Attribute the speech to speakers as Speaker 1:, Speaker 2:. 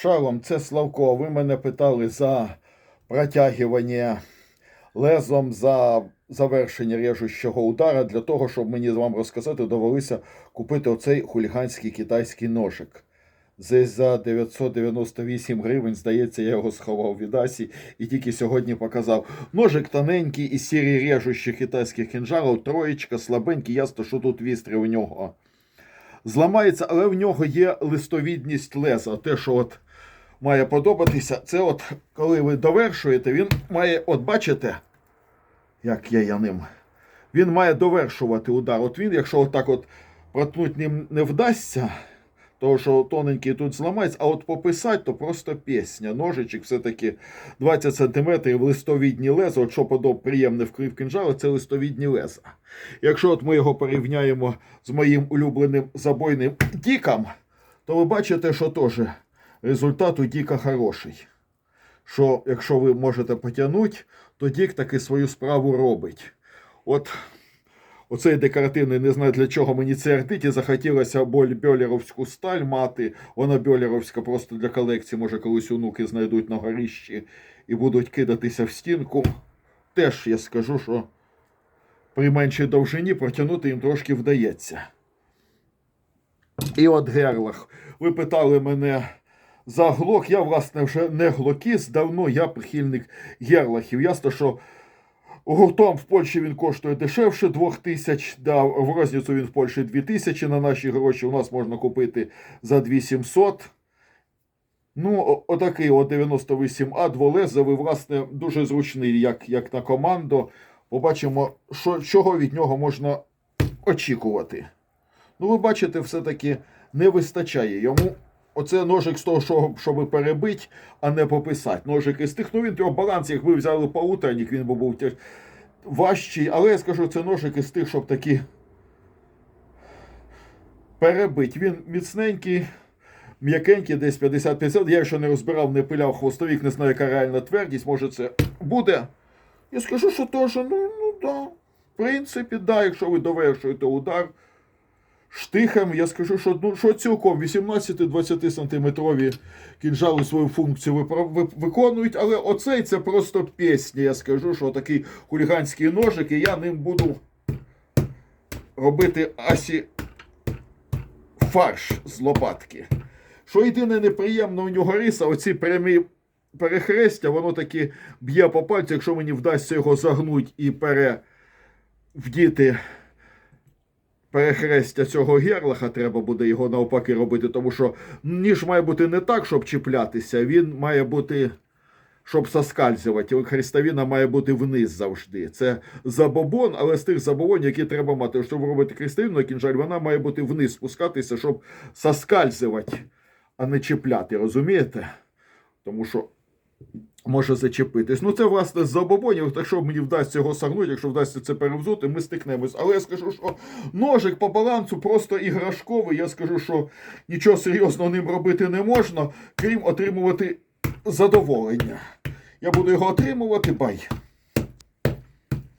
Speaker 1: Шалом, це Славко. Ви мене питали за протягування лезом за завершення режущого удара. Для того, щоб мені вам розказати, довелося купити оцей хуліганський китайський ножик. Десь за 998 гривень, здається, я його сховав від Асі і тільки сьогодні показав. Ножик тоненький із серії режущих китайських кінжалів, троєчка, слабенький, ясно, що тут вістрі у нього зламається, але в нього є листовідність леза. Те, що от має подобатися, це от коли ви довершуєте, він має, от бачите, як є я ним. Він має довершувати удар. От він, якщо отак от проткнуть ним не вдасться, того що тоненький тут зламається, а от пописати, то просто пісня. Ножичок все-таки 20 см листовідні леза. От що подоб приємне вкрив кінжала, це листовідні леза. Якщо от ми його порівняємо з моїм улюбленим забойним діком, то ви бачите, що теж результат у Діка хороший. Що якщо ви можете потягнути, то Дік таки свою справу робить. От оцей декоративний, не знаю для чого мені це артить, і захотілося боль бьолеровську сталь мати. Вона бьолеровська просто для колекції, може колись онуки знайдуть на горищі і будуть кидатися в стінку. Теж я скажу, що при меншій довжині протягнути їм трошки вдається. І от герлах. Ви питали мене за глок. Я, власне, вже не глокіст, давно я прихильник герлахів. Ясно, що гуртом в Польщі він коштує дешевше 2000, да, в розницю він в Польщі 2000 на наші гроші. У нас можна купити за 2700. Ну, отакий от 98А дволезовий, власне, дуже зручний, як, як на команду. Побачимо, що, чого від нього можна очікувати. Ну, ви бачите, все-таки не вистачає йому. Оце ножик з того, що, щоб перебити, а не пописати. Ножик із тих, ну він його баланс, якби взяли полуторник, він би був тяж... важчий. Але я скажу, це ножик із тих, щоб такі перебить. Він міцненький, м'якенький, десь 50-50. Я ще не розбирав, не пиляв хвостовік, не знаю, яка реальна твердість. Може, це буде. Я скажу, що теж, ну, ну да. В принципі, да, якщо ви довершуєте удар штихом, я скажу, що, ну, що цілком 18-20 сантиметрові кінжали свою функцію виконують, але оцей це просто пісня. Я скажу, що такий хуліганський ножик, і я ним буду робити асі фарш з лопатки. Що єдине неприємно у нього риса, оці прямі перехрестя, воно таки б'є по пальцю, якщо мені вдасться його загнути і перевдіти перехрестя цього герлаха, треба буде його навпаки робити, тому що ніж має бути не так, щоб чіплятися, він має бути. Щоб соскальзувати, хрестовина має бути вниз завжди. Це забобон, але з тих забобонів, які треба мати. Щоб робити хрестовину кінжаль, вона має бути вниз спускатися, щоб соскальзувати, а не чіпляти, розумієте? Тому що може зачепитись. Ну, це власне з забобонів. Так що мені вдасться його сагнути, якщо вдасться це перевзути, ми стикнемось. Але я скажу, що ножик по балансу просто іграшковий. Я скажу, що нічого серйозного ним робити не можна, крім отримувати задоволення. Я буду його отримувати, бай.